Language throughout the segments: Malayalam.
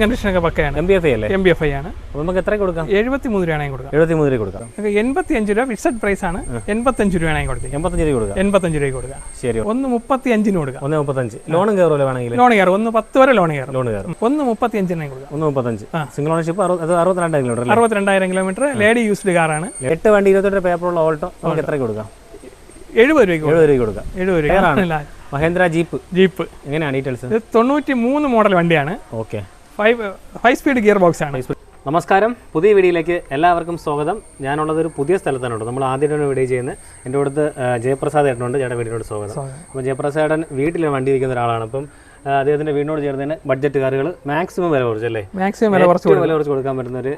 കണ്ടീഷനൊക്കെ പക്കയാണ്. എം ബി എഫ് അല്ലേ? എം ബി എഫ് ഐ ആണ്. നമുക്ക് എത്ര കൊടുക്കാം? എഴുപത്തി മൂന്ന് രൂപയാണെങ്കിൽ കൊടുക്കാം. എഴുപത്തി മൂന്ന് രൂപ കൊടുക്കാം. എൺപത്തി അഞ്ച് രൂപ ഫിക്സഡ് പ്രൈസ് ആണ്. എൺപത്തഞ്ച് രൂപയാണെങ്കിൽ കൊടുക്കാം. എൺപത്തഞ്ച് രൂപ കൊടുക്കാം. എൺപത്തഞ്ച് രൂപ കൊടുക്കാം. ശരി ഒന്ന് മുപ്പത്തി അഞ്ചിന് കൊടുക്കാം. ഒന്ന് മുപ്പത്തഞ്ച് ലോണും കയറുമല്ലോ വേണമെങ്കിൽ? ലോൺ കയറും ഒന്ന് പത്ത് വരെ ലോൺ കയറും ലോൺ കയറും ഒന്ന് മുപ്പത്തി അഞ്ചിനായി കൊടുക്കാം. ഒന്ന് മുപ്പത്തഞ്ച് സിംഗിൾ ഓണർഷിപ്പ് അറുപത്തിരണ്ടായിരം അറുപത്തിരണ്ട് കിലോമീറ്റർ അറുപത്തിരണ്ടായിരം കിലോമീറ്റർ ലേഡി യൂസ്ഡ് കാറാണ് എട്ട് വണ്ടി ഇരുപത്തെട്ട് പേപ്പറുള്ള ഓൾട്ടോ നമുക്ക് എത്ര കൊടുക്കാം? എഴുപത് രൂപ എഴുപത് രൂപ കൊടുക്കാം. എഴുപത് രൂപ മഹേന്ദ്ര ജീപ്പ് ജീപ്പ് എങ്ങനെയാണ് ഡീറ്റെയിൽസ് തൊണ്ണൂറ്റി മൂന്ന് മോഡൽ വണ്ടിയാണ്. Okay five five speed gear box ആണ്. നമസ്കാരം. പുതിയ വീഡിയോയിലേക്ക് എല്ലാവർക്കും സ്വാഗതം. ഞാനുള്ളത് ഒരു പുതിയ സ്ഥലത്താണ് കേട്ടോ നമ്മൾ ആദ്യമായിട്ടാണ് വീഡിയോ ചെയ്യുന്നത്. എന്റെ അടുത്ത് ജയപ്രസാദ് ഏട്ടനുണ്ട്. ചേട്ടൻ വീടിനോട് സ്വാഗതം. അപ്പോൾ ജയപ്രസാദ് ഏട്ടൻ വീട്ടിൽ വണ്ടി വയ്ക്കുന്ന ഒരാളാണ്. അപ്പം അദ്ദേഹത്തിന്റെ അദ്ദേഹത്തിന്റെ വീടിനോട് ചേർന്നതിന് ബഡ്ജറ്റ് കാറുകൾ മാക്സിമം വില കുറച്ചല്ലേ മാക്സിമം വില കുറച്ച് വില കുറച്ച് കൊടുക്കാൻ പറ്റുന്ന ഒരു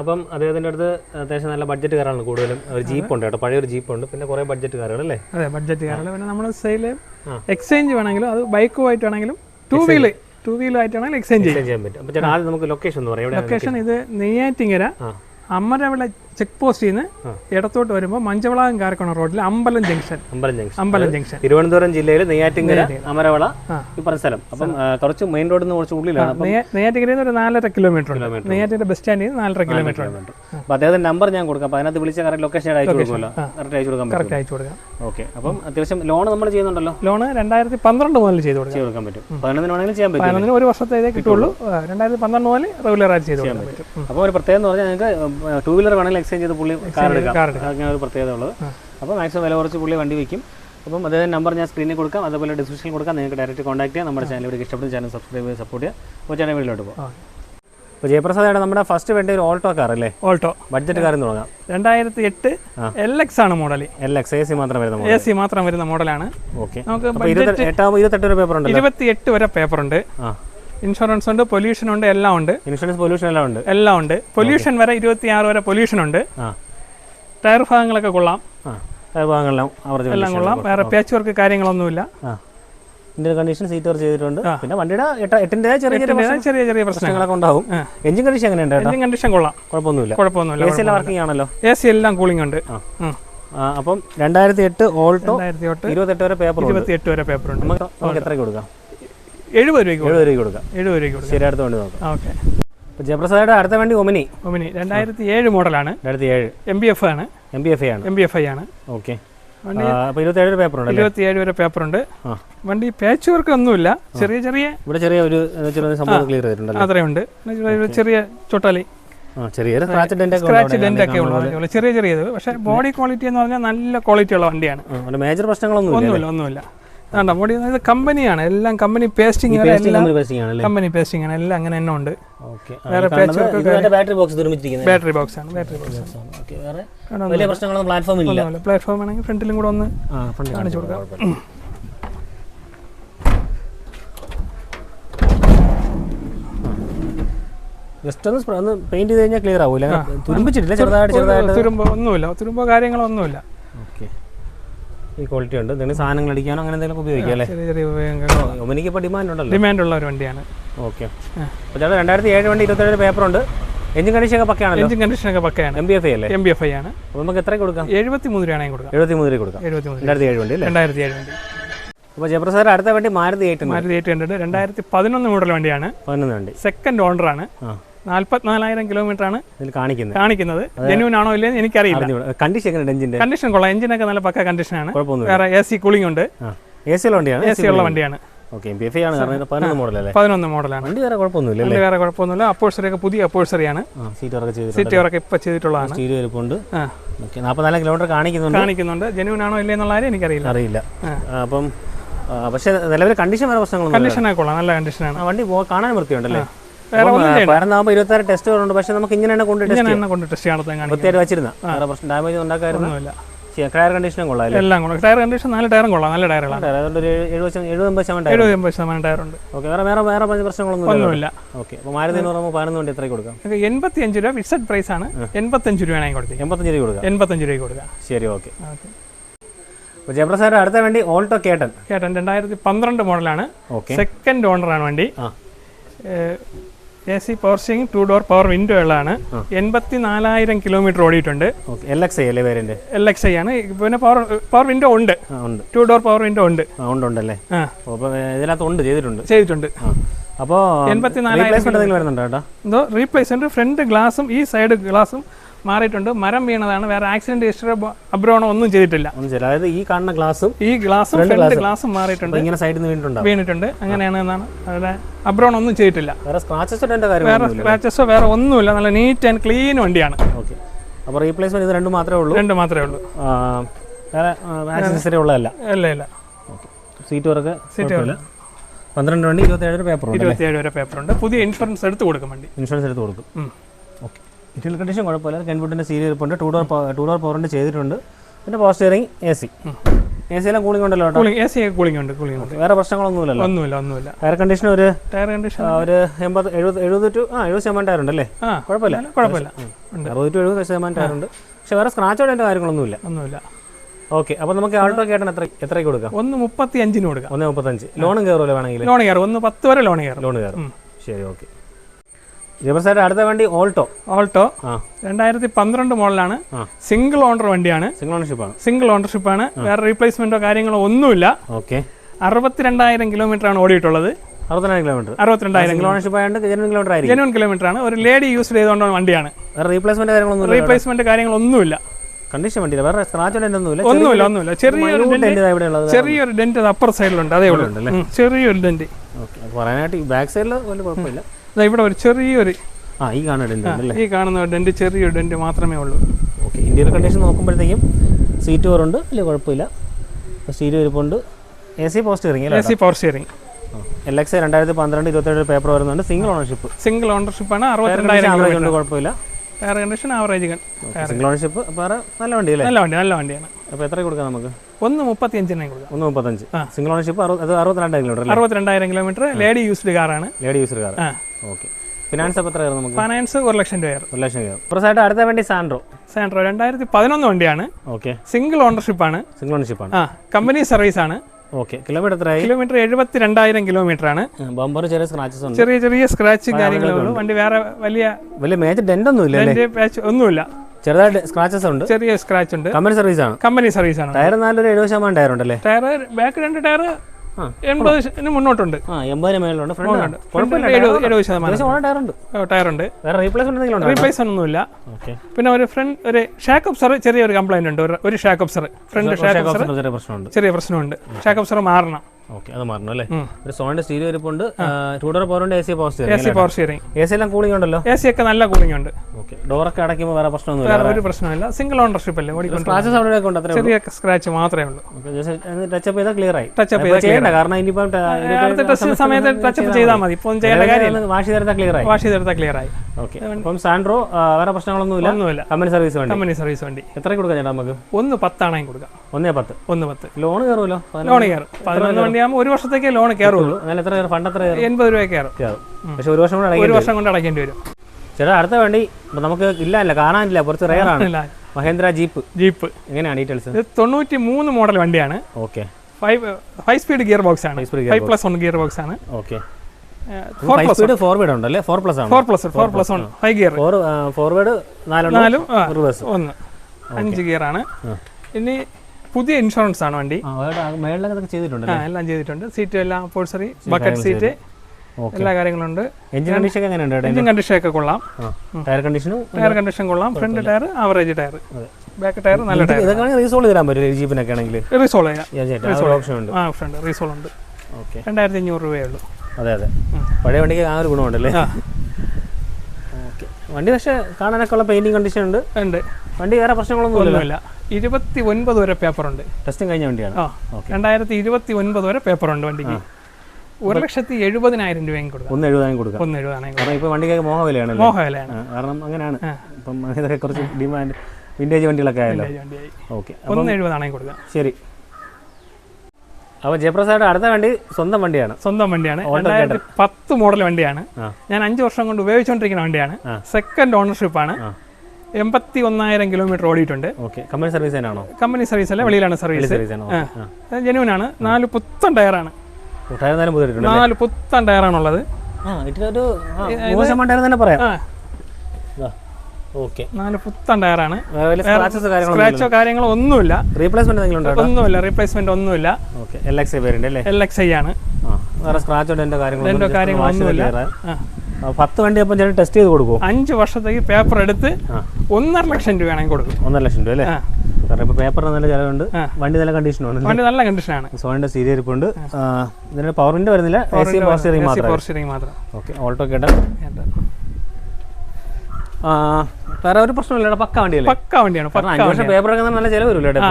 അപ്പം അദ്ദേഹത്തിന്റെ അടുത്ത് അത്യാവശ്യം നല്ല ബഡ്ജറ്റ് കാറാണ് കൂടുതലും. ഒരു ജീപ്പ് ഉണ്ട് കേട്ടോ. പഴയ ഒരു ജീപ്പ് ഉണ്ട് പിന്നെ കുറേ ബഡ്ജറ്റ് കാറുകൾ അല്ലേ? അതെ ബഡ്ജറ്റ് കാറുകൾ. പിന്നെ നമ്മൾ സെയിൽ എക്സ്ചേഞ്ച് വേണമെങ്കിലും അത് ബൈക്കുമായിട്ട് വേണമെങ്കിലും ടൂ വീൽ ടൂ വീലായിട്ടാണെങ്കിൽ എക്സ്ചേഞ്ച് ചെയ്യാൻ പറ്റും. അപ്പോൾ ചേട്ടാ ആദ്യം നമുക്ക് ലൊക്കേഷൻ എന്ന് പറയാം. ലൊക്കേഷൻ ഇത് നെയ്യാറ്റിങ്ങര. അമരവിള ചെക്ക് പോസ്റ്റിൽ നിന്ന് ഇടത്തോട്ട് വരുമ്പോൾ മഞ്ചവളാകം കാരക്കണ റോഡിൽ അമ്പലം ജംഗ്ഷൻ. അമ്പലം ജംഗ്ഷൻ. അമ്പലം ജംഗ്ഷൻ. തിരുവനന്തപുരം ജില്ലയിൽ നെയ്യാറ്റിങ്കര അമരവള ഈ പറഞ്ഞ സ്ഥലം. അപ്പം കുറച്ച് മെയിൻ റോഡിൽ നിന്ന് കുറച്ച് ഉള്ളിലാണ്. നെയ്യാറ്റിങ്കരയിൽ നിന്ന് ഒരു നാലര കിലോമീറ്റർ ഉണ്ട്. നെയ്യാറ്റിന്റെ ബസ് സ്റ്റാൻഡിൽ നിന്ന് നാലര കിലോമീറ്റർ ഉണ്ട്. അപ്പോൾ അദ്ദേഹത്തിന്റെ നമ്പർ ഞാൻ കൊടുക്കാം. അപ്പോൾ അതിനകത്ത് വിളിച്ച കറക്റ്റ് ലൊക്കേഷൻ അയച്ചു കൊടുക്കുമല്ലോ. കറക്റ്റ് അയച്ചു കൊടുക്കാം കറക്റ്റ് അയച്ചു കൊടുക്കാം. ഓക്കെ. അപ്പം അത്യാവശ്യം ലോൺ നമ്മൾ ചെയ്യുന്നുണ്ടല്ലോ? ലോൺ രണ്ടായിരത്തി പന്ത്രണ്ട് മുതൽ ചെയ്ത് കൊടുക്കാം. ചെയ്ത് കൊടുക്കാൻ പറ്റും. പതിനൊന്നിന് വേണമെങ്കിലും ചെയ്യാൻ പറ്റും പതിനൊന്നിന് ഒരു വർഷത്തെ ഇതേ കിട്ടുള്ളൂ. രണ്ടായിരത്തി പന്ത്രണ്ട് മുതൽ റെഗുലർ ആയിട്ട് ചെയ്ത് കൊടുക്കാൻ പറ്റും. അപ്പോൾ ഒരു പ്രത്യേകം എന്ന് പറഞ്ഞാൽ നിങ്ങൾക്ക് ടൂ വീലർ വേണമെങ്കിൽ എക്സ്ചേഞ്ച് ചെയ്ത് പുള്ളി കാർ എടുക്കാം. അങ്ങനെ ഒരു പ്രത്യേകത ഉള്ളത്. അപ്പോൾ മാക്സിമം വില കുറച്ച് പുള്ളി വണ്ടി വയ്ക്കും അപ്പം അതേ നമ്പർ ഞാൻ സ്ക്രീനിൽ കൊടുക്കാം. അതുപോലെ ഡിസ്ക്രിപ്ഷനിൽ കൊടുക്കാം. നിങ്ങൾക്ക് ഡയറക്റ്റ് കോൺടാക്ട് ചെയ്യാം. നമ്മുടെ ചാനൽ ഇവിടെ ഇഷ്ടപ്പെടുന്ന ചാനൽ സബ്സ്ക്രൈബ് ചെയ്ത് സപ്പോർട്ട് ചെയ്യുക അപ്പോൾ ചാനൽ വീട്ടിലോട്ട് പോകാം. അപ്പോൾ ജയപ്രസാദ് നമ്മുടെ ഫസ്റ്റ് വേണ്ട ഒരു ഓൾട്ടോ കാർ അല്ലേ? ഓൾട്ടോ ബഡ്ജറ്റ് കാർ എന്ന് തുടങ്ങാം. രണ്ടായിരത്തി എട്ട് എൽ എക്സ് ആണ് model L X A C മാത്രം വരുന്ന എ സി മാത്രം വരുന്ന മോഡലാണ് ഓക്കെ നമുക്ക് ഇരുപത്തെട്ട് രൂപ പേപ്പർ ഉണ്ട് ഇരുപത്തി എട്ട് വരെ പേപ്പർ ഉണ്ട്. ആ. ഇൻഷുറൻസ് ഉണ്ട് പൊല്യൂഷൻ ഉണ്ട് എല്ലാം ഉണ്ട്. ഇൻഷുറൻസ് പൊല്യൂഷൻ എല്ലാം ഉണ്ട്. എല്ലാം ഉണ്ട്. പൊല്യൂഷൻ വരെ ഇരുപത്തി ആറ് വരെ പൊല്യൂഷൻ ഉണ്ട്. ടയർ ഭാഗങ്ങളൊക്കെ കൊള്ളാം. അത് ഭാഗങ്ങളെല്ലാം എല്ലാം കൊള്ളാം. വേറെ പേച്ച് വർക്ക് കാര്യങ്ങളൊന്നുമില്ല. ഇതിന്റെ കണ്ടീഷൻ സീറ്റ് വർക്ക് ചെയ്തിട്ടുണ്ട്. പിന്നെ വണ്ടിയുടെ എട്ട ചെറിയ ചെറിയ ചെറിയ പ്രശ്നങ്ങളൊക്കെ ഉണ്ടാവും. എഞ്ചിൻ കണ്ടീഷൻ എങ്ങനെയുണ്ട് എഞ്ചിൻ കണ്ടീഷൻ കൊള്ളാം. കുഴപ്പമൊന്നുമില്ല. കുഴപ്പമൊന്നുമില്ല എ സി എല്ലാം വർക്കിംഗ് ആണല്ലോ? എ സി എല്ലാം കൂളിംഗ് ഉണ്ട്. അപ്പം രണ്ടായിരത്തി എട്ട് ഓൾട്ടോ ഇരുപത്തെട്ട് വരെ പേപ്പർ ഇരുപത്തി എട്ട് വരെ പേപ്പർ ഉണ്ട്. നമുക്ക് എത്ര കൊടുക്കാം? എഴുപത് രൂപയ്ക്ക് എഴുപത് രൂപയ്ക്ക് കൊടുക്കാം. എഴുപത് രൂപയ്ക്ക് കൊടുക്കാം. ശരി അടുത്ത വണ്ടി നോക്കാം. ഓക്കെ. അപ്പോൾ ജയപ്രസാദയുടെ അടുത്ത വണ്ടി ഒമിനി. ഒമിനി. രണ്ടായിരത്തി ഏഴ് മോഡലാണ്. രണ്ടായിരത്തി ഏഴ് എം ബി എഫ് ആണ് എം ബി എഫ് ആണ്. എം ബി എഫ് ഐ ആണ്. ഓക്കെ. ഇരുപത്തേഴ് പേപ്പർ ഉണ്ടല്ലേ? ഇരുപത്തിയേഴ് വരെ പേപ്പർ ഉണ്ട്. വണ്ടി പേച്ച് വർക്ക് ഒന്നുമില്ല. ചെറിയ ചെറിയ ഇവിടെ ചെറിയ ഒരു സംഭവം ക്ലിയർ ചെയ്തിട്ടുണ്ട് അത്രയുണ്ട് ഉണ്ട്. ചെറിയ ചൊട്ടാലി. സ്ക്രാച്ച് ഡെന്റ് ഒക്കെ ഉള്ളൂ ചെറിയ ചെറിയത്. പക്ഷേ ബോഡി ക്വാളിറ്റി എന്ന് പറഞ്ഞാൽ നല്ല ക്വാളിറ്റി ഉള്ള വണ്ടിയാണ്. മേജർ പ്രശ്നങ്ങളൊന്നും ഒന്നുമില്ല ഒന്നുമില്ല. വേണ്ട മുടി ഇത് കമ്പനിയാണ്. എല്ലാം കമ്പനി പേസ്റ്റിംഗ് കമ്പനി പേസ്റ്റിംഗ് ആണ്. എല്ലാം അങ്ങനെ തന്നെ ഉണ്ട്. വേറെ ബാറ്ററി ബോക്സ് ബാറ്ററി ബോക്സ് ആണ് ബാറ്ററി ബോക്സ് വലിയ പ്രശ്നങ്ങളൊന്നും പ്ലാറ്റ്ഫോം ഇല്ല. പ്ലാറ്റ്ഫോം ആണെങ്കിൽ ഫ്രണ്ടിലും കൂടെ ഒന്ന് കാണിച്ചു കൊടുക്കാം. ജസ്റ്റ് ഒന്ന് പെയിന്റ് ചെയ്ത് കഴിഞ്ഞാൽ ക്ലിയർ ആവൂല. തുരുമ്പിച്ചിട്ടില്ല ചെറുതായിട്ട് ചെറുതായിട്ട്. തുരുമ്പോ ഒന്നുമില്ല. തുരുമ്പോ കാര്യങ്ങളൊന്നുമില്ല. ഈ ക്വാളിറ്റി ഉണ്ട്. എന്തെങ്കിലും സാധനങ്ങൾ അടിക്കാനോ അങ്ങനെ എന്തെങ്കിലും ഉപയോഗിക്കാം അല്ലേ? ചെറിയ ചെറിയ ഉപയോഗങ്ങളോ ഒമനിക്ക് ഇപ്പോൾ ഡിമാൻഡ് ഉണ്ടല്ലോ. ഡിമാൻഡ് ഉള്ള ഒരു വണ്ടിയാണ്. ഓക്കെ അപ്പോൾ ചേട്ടാ രണ്ടായിരത്തി ഏഴ് വണ്ടി ഇരുപത്തേഴ് പേപ്പർ ഉണ്ട്. എഞ്ചിൻ കണ്ടീഷൻ ഒക്കെ പക്കയാണല്ലോ? എഞ്ചിൻ കണ്ടീഷൻ ഒക്കെ പക്കയാണ്. എം ബി എഫ് അല്ലേ? എം ബി എഫ് ഐ ആണ്. അപ്പോൾ നമുക്ക് എത്ര കൊടുക്കാം? എഴുപത്തി മൂന്ന് രൂപയാണെങ്കിൽ കൊടുക്കാം. എഴുപത്തി മൂന്ന് രൂപ കൊടുക്കാം. എഴുപത്തി മൂന്ന് രണ്ടായിരത്തി ഏഴ് വണ്ടി രണ്ടായിരത്തി ഏഴ് വണ്ടി. അപ്പോൾ ജയപ്രസാദ് അടുത്ത വണ്ടി മാരുതി എയ്റ്റ് ഉണ്ട് മാരുതി എയ്റ്റ് ഹൺഡ്രഡ്. രണ്ടായിരത്തി പതിനൊന്ന് മോഡൽ വണ്ടിയാണ്. പതിനൊന്ന് വണ്ടി. സെക്കൻഡ് ഓണറാണ് ആ. നാല്പത്തിനാലായിരം കിലോമീറ്റർ ആണ് കാണിക്കുന്നത്. കാണിക്കുന്നത്. ജെന്യൂൻ ആണോ ഇല്ലെന്ന് എനിക്കറിയില്ല. കണ്ടീഷൻ എഞ്ചിന്റെ? കണ്ടീഷൻ കൊള്ളാം. എഞ്ചിനൊക്കെ നല്ല പക്ക കണ്ടീഷനാണ് ആണ്. വേറെ എ സി കൂളിംഗ് ഉണ്ട്. എ സി ഉള്ള വണ്ടിയാണ്? എ സി ഉള്ള വണ്ടിയാണ്. ആണ്. പതിനൊന്ന് മോഡലാണ് വണ്ടി വേറെ കുഴപ്പമൊന്നുമില്ല അതിൽ വേറെ കുഴപ്പമൊന്നുമില്ല. അപ്പോഴ്സറി ഒക്കെ പുതിയ അപ്പോഴ്സറിയാണ് ആ സീറ്റ് വർക്ക് വർക്ക് ചെയ്തിട്ടുള്ളതാണ്. സ്റ്റീരിയോ ഇരിപ്പുണ്ട്. നാൽപ്പത്തിനാല് കിലോമീറ്റർ കാണിക്കുന്നുണ്ട്. കാണിക്കുന്നുണ്ട്. ജെന്യൂൻ ആണോ ഇല്ലേ എന്നുള്ള കാര്യം എനിക്കറിയില്ല. അറിയില്ല. അപ്പം പക്ഷേ നിലവിൽ കണ്ടീഷൻ വേറെ പ്രശ്നങ്ങളൊന്നും. കണ്ടീഷനൊക്കെ കൊള്ളാം. നല്ല കണ്ടീഷനാണ് വണ്ടി കാണാൻ വൃത്തിയുണ്ടല്ലേ? വേറെ ഒന്നും ചെയ്യണ്ട. പതിനൊന്നാകുമ്പോൾ ഇരുപത്താറ് ടെസ്റ്റ് ഉണ്ട് പക്ഷേ നമുക്ക് ഇങ്ങനെ തന്നെ കൊണ്ട് ടെസ്റ്റ് ഇങ്ങനെ തന്നെ കൊണ്ട് ടെസ്റ്റ് നടത്താൻ കാണിക്കും വൃത്തിയായിട്ട് വെച്ചിരുന്ന? വേറെ പ്രശ്നം. ഡാമേജ് ഉണ്ടാക്കായിരുന്നു ഒന്നുമില്ല. ടയർ കണ്ടീഷനും കൊള്ളാം അല്ലേ? എല്ലാം കൊള്ളാം. ടയർ കണ്ടീഷൻ നാല് ടയറും കൊള്ളാം. നല്ല ടയറുകളാണ് ടയർ അതുകൊണ്ട് ഒരു എഴുപത് ശതമാനം- എഴുപത്തൊമ്പത് ശതമാനം ടയർ എഴുപത് എൺപത് ശതമാനം ടയറുണ്ട് ഓക്കെ വേറെ വേറെ വേറെ പറഞ്ഞ പ്രശ്നങ്ങളൊന്നും ഇല്ല ഒന്നുമില്ല. ഓക്കെ അപ്പോൾ മാരുതി എന്ന് പറയുമ്പോൾ പതിനൊന്ന് വണ്ടി എത്രയ്ക്ക് കൊടുക്കാം? നമുക്ക് രൂപ ഫിക്സഡ് പ്രൈസ് ആണ്. എൺപത്തഞ്ച് കൊടുത്തത് എൺപത്തഞ്ച് രൂപ എൺപത്തഞ്ച് കൊടുക്കുക ശരി ഓക്കെ ഓക്കെ. അപ്പോൾ ജയപ്രസാദ് അടുത്ത വണ്ടി ഓൾട്ടോ കേട്ടൻ കേട്ടൻ രണ്ടായിരത്തി പന്ത്രണ്ട് മോഡലാണ്. സെക്കൻഡ് ഓണറാണ് വണ്ടി. A C power steering two door power window ഉള്ളതാണ് എൺപത്തി നാലായിരം കിലോമീറ്റർ ഓടിയിട്ടുണ്ട്. എൽ എക്സ് ഐ അല്ലേ വേറെ എൽ എക്സ് ഐ ആണ്. പിന്നെ പവർ പവർ വിൻഡോ ഉണ്ട്. ടു ഡോർ പവർ വിൻഡോ ഉണ്ട്. ഉണ്ട് ഉണ്ടല്ലേ ഇതിനകത്ത് ഉണ്ട് ചെയ്തിട്ടുണ്ട്. ചെയ്തിട്ടുണ്ട്. അപ്പോൾ എൺപത്തി നാലായിരം വരുന്നുണ്ടോ എന്തോ റീപ്ലേസ്മെന്റ് ഫ്രണ്ട് ഗ്ലാസും ഈ സൈഡ് ഗ്ലാസും മാറിയിട്ടുണ്ട്. മരം വീണതാണ്. വേറെ ആക്സിഡന്റ് ഹിസ്റ്ററി അബ്രോണോ ഒന്നും ചെയ്തിട്ടില്ല. അതായത് ഈ കാണുന്ന ഗ്ലാസും ഈ ഗ്ലാസും ഫ്രണ്ട് ഗ്ലാസും മാറിയിട്ടുണ്ട്. ഇങ്ങനെ സൈഡിൽ നിന്ന് വീണിട്ടുണ്ട്. വീണിട്ടുണ്ട് അങ്ങനെയാണ് എന്നാണ്. അവിടെ അബ്രോൺ ഒന്നും ചെയ്തിട്ടില്ല. വേറെ സ്ക്രാച്ചസ് വേറെ സ്ക്രാച്ചസോ വേറെ ഒന്നുമില്ല. നല്ല നീറ്റ് ആൻഡ് ക്ലീൻ വണ്ടിയാണ്. ഓക്കെ. അപ്പോൾ റീപ്ലേസ്മെന്റ് ഇത് രണ്ടും മാത്രമേ ഉള്ളൂ. രണ്ട് മാത്രമേ ഉള്ളൂ. വേറെ ആക്സസറി ഉള്ളതല്ല. അല്ല ഇല്ല. ഓക്കെ. സീറ്റ് വർക്ക് കുഴപ്പമില്ല. പന്ത്രണ്ട് വണ്ടി ഇരുപത്തേഴ് പേപ്പർ ഉണ്ട് ഇരുപത്തിയേഴ് പേപ്പർ ഉണ്ട്. പുതിയ ഇൻഷുറൻസ് എടുത്ത് കൊടുക്കും വണ്ടി. ഇൻഷുറൻസ് എടുത്ത് കൊടുക്കും. ഉം. കണ്ടീഷൻ കുഴപ്പമില്ല. കെൻവുഡിന്റെ സീരിയൽ ഇരിപ്പുണ്ട്. ടൂ ഡോർ ടൂ ഡോർ പവറിന്റെ ചെയ്തിട്ടുണ്ട്. പിന്നെ power steering A C A C എല്ലാം കൂളിംഗ് ഉണ്ടല്ലോ എ സി കൂളിംഗ് ഉണ്ട് കൂളിംഗ് ഉണ്ട്. വേറെ പ്രശ്നങ്ങളൊന്നുമില്ലല്ലോ? ഒന്നുമില്ല ഒന്നുമില്ല. ടയർ കണ്ടീഷൻ ഒരു ടയർ കണ്ടീഷൻ ഒരു എൺപത് എഴുപത് എഴുപത് ടു ആ എഴുപത് ശതമാനം ടയർ ഉണ്ടല്ലേ? കുഴപ്പമില്ല. കുഴപ്പമില്ല. അറുപത് ടു എഴുപത് ശതമാനം ടയർ ഉണ്ട്. പക്ഷെ വേറെ സ്ക്രാച്ച് ഓടേണ്ട കാര്യങ്ങളൊന്നുമില്ല. ഒന്നുമില്ല. ഓക്കെ അപ്പോൾ നമുക്ക് ആൾട്ടോ കേട്ടൻ എത്ര എത്രയ്ക്ക് കൊടുക്കാം? ഒന്ന് മുപ്പത്തി അഞ്ചിന് കൊടുക്കാം. ഒന്ന് മുപ്പത്തഞ്ച് ലോണും കയറുമല്ലോ വേണമെങ്കിൽ. ലോൺ കയറും ഒന്ന് പത്ത് വരെ ലോൺ കയറും ലോൺ കയറും ശരി ഓക്കെ ജബർസായിട്ട് അടുത്ത വണ്ടി ഓൾട്ടോ. ഓൾട്ടോ. രണ്ടായിരത്തി പന്ത്രണ്ട് മോഡലാണ്. സിംഗിൾ ഓണർ വണ്ടിയാണ്. സിംഗിൾ ഓണർഷിപ്പ് ആണ്. സിംഗിൾ ഓണർഷിപ്പ് ആണ്. വേറെ റീപ്ലേസ്മെന്റോ കാര്യങ്ങളോ ഒന്നുമില്ല. ഓക്കെ അറുപത്തിരണ്ടായിരം കിലോമീറ്റർ ആണ് ഓടിയിട്ടുള്ളത്. അറുപത്തിനാല് കിലോമീറ്റർ അറുപത്തിരണ്ടായിരം സിംഗിൾ ഓണർഷിപ്പ് ആയതുകൊണ്ട് ജനുവൻ കിലോമീറ്റർ ആയിരിക്കും. ജനുവൻ കിലോമീറ്റർ ആണ്. ഒരു ലേഡി യൂസ് ചെയ്തുകൊണ്ടാണ് വണ്ടിയാണ്. വേറെ റീപ്ലേസ്മെന്റ് കാര്യങ്ങളൊന്നും റീപ്ലേസ്മെന്റ് കാര്യങ്ങളൊന്നുമില്ല കണ്ടീഷൻ വണ്ടിയില്ല. വേറെ സ്ക്രാച്ച് ഒന്നുമില്ല ഒന്നുമില്ല ഒന്നുമില്ല. ചെറിയൊരു ചെറിയൊരു ഡെന്റ് അപ്പർ സൈഡിലുണ്ട് അതേ ഉള്ളൂ. ചെറിയൊരു ഡെന്റ് പറയാനായിട്ട് ഈ ബാക്ക് സൈഡിൽ വലിയ കുഴപ്പമില്ല. ഇവിടെ ഒരു ചെറിയൊരു ആ ഈ അല്ലേ ഈ കാണുന്ന ഡെന്റ് ചെറിയൊരു ഡെന്റ് മാത്രമേ ഉള്ളൂ. ഓക്കെ ഇന്ത്യയിൽ കണ്ടീഷൻ നോക്കുമ്പോഴത്തേക്കും സീറ്റ് കവറുണ്ട് വലിയ കുഴപ്പമില്ല. സ്റ്റീരിയോ ഇരിപ്പുണ്ട് എ സി പോസ്റ്റ് ഇറങ്ങി A C power steering L X രണ്ടായിരത്തി പന്ത്രണ്ട് ഇരുപത്തേഴ് പേപ്പർ വരുന്നുണ്ട്. സിംഗിൾ ഓണർഷിപ്പ് സിംഗിൾ ഓണർഷിപ്പാണ് അറുപത്തിരണ്ടായിരം ആവറേജ് ഉണ്ട് കുഴപ്പമില്ല. Air condition average single ownership വേറെ നല്ല വണ്ടി അല്ലേ? നല്ല വണ്ടി നല്ല വണ്ടിയാണ്. അപ്പോൾ എത്ര കൊടുക്കാം നമുക്ക്? ഒന്ന് മുപ്പത്തി അഞ്ചിനെ കൊടുക്കാം. ഒന്ന് മുപ്പത്തഞ്ച് സിംഗിൾ ഓണർഷിപ്പ് അറുപത്തിരണ്ടായിരം കിലോമീറ്റർ അറുപത്തിരണ്ടായിരം കിലോമീറ്റർ ലേഡി യൂസ്ഡ് കാറാണ് lady user car okay. Finance എത്രയായിരുന്നു എത്ര കയറും നമുക്ക്? ഫൈനാൻസ് ഒരു ലക്ഷം രൂപ ഒരു ലക്ഷം രൂപ. പ്രസായിട്ട് അടുത്ത വണ്ടി സാൻഡ്രോ സാൻഡ്രോ രണ്ടായിരത്തി പതിനൊന്ന് വണ്ടിയാണ്. ഓക്കെ. സിംഗിൾ ഓണർഷിപ്പ് ആണ്. സിംഗിൾ ഓണർഷിപ്പ് ആണ്. കമ്പനി സർവീസ് ആണ്. ഓക്കെ. കിലോമീറ്റർ എത്രയായി? കിലോമീറ്റർ എഴുപത്തി രണ്ടായിരം കിലോമീറ്റർ ആണ് ബമ്പർ ചെറിയ സ്ക്രാച്ചസ് ഉണ്ട്. ചെറിയ ചെറിയ സ്ക്രാച്ചും കാര്യങ്ങളും വണ്ടി വേറെ വലിയ വലിയ മേജർ ഡെന്റ് ഒന്നും ഇല്ല പാച്ച് ഒന്നുമില്ല. ചെറുതായിട്ട് സ്ക്രാച്ചസ് ഉണ്ട്. ചെറിയ സ്ക്രാച്ച് ഉണ്ട്. കമ്പനി സർവീസ് ആണ്. കമ്പനി സർവീസ് ആണ്. ടയർ നാലൊരു എഴുപത് ശതമാനം ടയർ ഉണ്ടല്ലേ? ടയർ ബാക്ക് രണ്ട് ടയർ. എൺപതിന് മുന്നോട്ടുണ്ട്. എൺപതിന് എഴുപത് ശതമാനം. റീപ്ലേസ്മെന്റ് ഒന്നുമില്ല. പിന്നെ ഒരു ഫ്രണ്ട് ഒരു ഷാക്ക് ഒബ്സർ ചെറിയൊരു കംപ്ലൈന്റ് ഉണ്ട്. ഒരു- shock shock sir front shock off ചെറിയ പ്രശ്നമുണ്ട്. ചെറിയ പ്രശ്നമുണ്ട്. ഷാക്ക് ഒബ്സർ മാറണം. ഓക്കെ അത് മാറണം അല്ലേ? ഒരു സോണിന്റെ സ്റ്റീരിയോ ഇരിപ്പുണ്ട്. Tudor പവറുണ്ട് A C A post C power steering A C എല്ലാം കൂളിംഗ് ഉണ്ടല്ലോ? എ സി ഒക്കെ നല്ല കൂളിംഗ് ഉണ്ട്. ഓക്കെ ഡോറൊക്കെ അടയ്ക്കുമ്പോൾ വേറെ പ്രശ്നമൊന്നുമില്ല വേറെ ഒരു പ്രശ്നമില്ല. സിംഗിൾ ഓണർഷിപ്പ് അല്ലേ? സ്ക്രാച്ചസ് അവിടെ ഉണ്ട് അത്രേ ചെറിയ സ്ക്രാച്ച് മാത്രമേ ഉള്ളൂ. ടച്ചപ്പ് ചെയ്താൽ ക്ലിയർ ആയി. ടച്ചപ്പ് ചെയ്യേണ്ട കാരണം ഇനിയിപ്പം അടുത്ത ടെസ്റ്റ് സമയത്ത് ടച്ചപ്പ് ചെയ്താൽ മതി. ഇപ്പം ചെയ്യേണ്ട കാര്യം വാഷ് ചെയ്തെടുത്താൽ ക്ലിയർ ആയി. വാഷ് ചെയ്തെടുത്താൽ ക്ലിയർ ആയി. ഓക്കെ അപ്പം സാൻഡ്രോ വേറെ പ്രശ്നങ്ങളൊന്നുമില്ല. ഒന്നുമില്ല. കമ്പനി സർവീസ് വേണ്ടി. കമ്പനി സർവീസ് വേണ്ടി. എത്ര കൊടുക്കാം ചേട്ടാ നമുക്ക്? ഒന്ന് പത്താണെങ്കിൽ കൊടുക്കാം. ഒന്നേ പത്ത്. ഒന്ന് പത്ത്. ലോൺ കയറുമല്ലോ? ലോൺ കയറും. പതിനൊന്ന് വണ്ടിയാകുമ്പോൾ ഒരു വർഷത്തേക്ക് ലോൺ കയറുള്ളൂ. ഫണ്ട് എത്ര എൺപത് രൂപ കയറും. പക്ഷെ ഒരു വർഷം കൊണ്ട് ഒരു വർഷം കൊണ്ട് അടയ്ക്കേണ്ടി വരും. ചേട്ടാ അടുത്ത വണ്ടി. നമുക്ക് ഇല്ല ഇല്ല കാണാനില്ല. കുറച്ച് റെയർ ആണ്. മഹേന്ദ്ര ജീപ്പ്. ജീപ്പ്. എങ്ങനെയാണ് ഡീറ്റെയിൽസ് ഇത് തൊണ്ണൂറ്റി മൂന്ന് മോഡൽ വണ്ടിയാണ് okay five five speed gear box ആണ്. Five plus one gear box ആണ് ഓക്കെ ഫോർവേഡ് ഉണ്ടല്ലേ? ഫോർ പ്ലസ് ആണ്. Four plus four plus one five gear forward നാലും ഒന്ന്. അഞ്ച് ഗിയർ ആണ്. ഇനി പുതിയ ഇൻഷുറൻസ് ആണ് വണ്ടി. ചെയ്തിട്ടുണ്ട് എല്ലാം ചെയ്തിട്ടുണ്ട്. സീറ്റ് എല്ലാം പോൾസറി ബക്കറ്റ് സീറ്റ് എല്ലാ കാര്യങ്ങളും ഉണ്ട് എഞ്ചിൻ കണ്ടീഷൻ എങ്ങനെയുണ്ട് എഞ്ചിൻ കണ്ടീഷൻ ഒക്കെ കൊള്ളാം. ടയർ കണ്ടീഷനും ടയർ കണ്ടീഷൻ കൊള്ളാം. Front tyre average tyre back tyre നല്ല ടയർ ഇതൊക്കെ റീസോൾവ് ചെയ്യാൻ പറ്റും ജീപ്പിനൊക്കെ ആണെങ്കിൽ. ചെയ്യാം. ആ ഓപ്ഷൻ ഉണ്ട്. ആ റീസോൾ ഉണ്ട്. ഓക്കെ രണ്ടായിരത്തി അഞ്ഞൂറ് രൂപയേ ഉള്ളൂ. അതെ അതെ. പഴയ വണ്ടിക്ക് ആ ഒരു ഗുണമുണ്ടല്ലേ? വണ്ടി പക്ഷേ കാണാനൊക്കെ ഉള്ള പെയിന്റിംഗ് കണ്ടീഷൻ ഉണ്ട്. ഉണ്ട്. വണ്ടി വേറെ പ്രശ്നങ്ങളൊന്നും ഇല്ല ഒന്നുമില്ല. ഇരുപത്തി ഒൻപത് വരെ പേപ്പറുണ്ട്. ടെസ്റ്റിംഗ് കഴിഞ്ഞ വണ്ടിയാണ്. രണ്ടായിരത്തി ഇരുപത്തി ഒൻപത് വരെ പേപ്പറുണ്ട് വണ്ടിക്ക്. ഒരു ലക്ഷത്തി എഴുപതിനായിരം രൂപയും കൊടുക്കാം. ഒന്ന് എഴുതാനും കൊടുക്കാം. ഒന്ന് എഴുപതിനായിരം കാരണം ഇപ്പോൾ വണ്ടിക്കൊക്കെ വിലയാണ് മോഹവിലയാണ്. ആ, കാരണം അങ്ങനെയാണ്. ഇപ്പം ഇതൊക്കെ കുറച്ച് ഡിമാൻഡ് വിന്റേജ് വണ്ടികളൊക്കെ ആയല്ലോ. ഓക്കെ. ഒന്ന് എഴുപതാണെങ്കിൽ കൊടുക്കാം. ശരി. അപ്പോൾ ജയപ്രസാദ് അടുത്ത വണ്ടി സ്വന്തം വണ്ടിയാണ്. സ്വന്തം വണ്ടിയാണ്. രണ്ടായിരത്തി പത്ത് മോഡൽ വണ്ടിയാണ്. ഞാൻ അഞ്ച് വർഷം കൊണ്ട് ഉപയോഗിച്ചുകൊണ്ടിരിക്കുന്ന വണ്ടിയാണ്. സെക്കൻഡ് ഓണർഷിപ്പ് ആ. എൺപത്തി ഒന്നായിരം കിലോമീറ്റർ ഓടിയിട്ടുണ്ട്. ഓക്കെ. കമ്പനി സർവീസ് തന്നെയാണോ? കമ്പനി സർവീസ് അല്ല വെളിയിലാണ് സർവീസ് സർവീസ് ആണോ. നാല് പുത്തൻ ടയറാണ്. നാല് പുത്തൻ ടയറാണുള്ളത്. നാല് പുത്തൻ ടയറാണ്. സ്ക്രാച്ചോ കാര്യങ്ങളോ ഒന്നുമില്ല റീപ്ലേസ്മെന്റ് ഒന്നുമില്ല. റീപ്ലേസ്മെന്റ് ഒന്നുമില്ല എൽ എക്സ് ഐ ആണ്. വേറെ സ്ക്രാച്ചോ കാര്യങ്ങളോ കാര്യങ്ങളോ ആ. പത്ത് വണ്ടി അപ്പം ചേട്ടൻ ടെസ്റ്റ് ചെയ്ത് കൊടുക്കും. അഞ്ച് വർഷത്തേക്ക് പേപ്പർ എടുത്ത് ഒന്നര ലക്ഷം രൂപയാണെങ്കിൽ കൊടുക്കും. ഒന്നര ലക്ഷം രൂപ അല്ലേ? കാരണം ഇപ്പോൾ പേപ്പറിന് നല്ല ചിലവുണ്ട്. വണ്ടി നല്ല കണ്ടീഷനാണ് വണ്ടി നല്ല കണ്ടീഷനാണ് സോണിന്റെ സീരിയൽ ഇരിപ്പുണ്ട്. ഉണ്ട് ഇതിന് പവർ വിൻഡോ വരുന്നില്ല. എ സി പവർ സ്റ്റിയറിംഗ് മാത്രം. ഓക്കെ ഓൾട്ടോ കേട്ടോ. വേറെ ഒരു പ്രശ്നമില്ല പക്ക വണ്ടിയല്ലേ? പക്ക വണ്ടിയാണ് പക്ക പേപ്പർ നല്ല ചിലവ്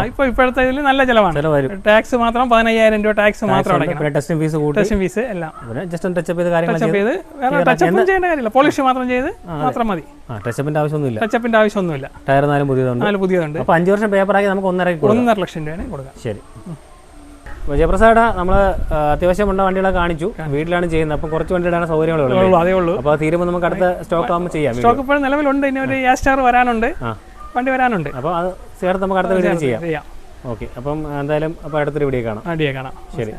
ഇപ്പൊ. ഇപ്പോഴത്തെ നല്ല ചിലവാണ്. ടാക്സ് മാത്രം പതിനയ്യായിരം രൂപ ടാക്സ് മാത്രം ടെസ്റ്റിംഗ് ഫീസ് കൂട്ടി. ടെസ്റ്റ് ഫീസ് എല്ലാം. ജസ്റ്റ് ടച്ചപ്പ് ചെയ്ത് കാര്യങ്ങൾ ടച്ചപ്പ് ചെയ്ത് വേറെ ടച്ചപ്പ് ചെയ്യേണ്ട കാര്യമില്ല. പോളിഷ് മാത്രം ചെയ്ത് മാത്രം മതി. ടച്ചപ്പിന്റെ ആവശ്യമൊന്നുമില്ല. ടച്ചപ്പിന്റെ ആവശ്യമൊന്നുമില്ല. ടയർ നാലും പുതിയതുണ്ട്. നാല് പുതിയതുണ്ട്. അപ്പൊ അഞ്ച് വർഷം പേപ്പറാക്കി നമുക്ക് ഒന്നര ഒന്നര ലക്ഷം രൂപയാണ് കൊടുക്കാം. ശരി. ജയപ്രസാദ നമ്മൾ അത്യാവശ്യം ഉള്ള വണ്ടികളെ കാണിച്ചു. വീട്ടിലാണ് ചെയ്യുന്നത്. അപ്പം കുറച്ച് വണ്ടിയുടെ സൗകര്യങ്ങളുള്ളൂ അപ്പൊ അതേ ഉള്ളൂ. അപ്പോൾ തീരുമ്പോൾ നമുക്ക് അടുത്ത സ്റ്റോക്ക് ആകുമ്പോൾ ചെയ്യാം. സ്റ്റോക്ക് ഇപ്പോൾ നിലവിലുണ്ട്. ഇനി ഒരു യാ സ്റ്റാർ വരാനുണ്ട്. വണ്ടി വരാനുണ്ട്. അപ്പോൾ അത് ചേർത്ത് നമുക്ക് അടുത്ത വീഡിയോ ചെയ്യാം. ഓക്കെ അപ്പം എന്തായാലും അപ്പോൾ അടുത്തൊരു വീഡിയോ കാണാം. വണ്ടിയെ കാണാം. ശരി.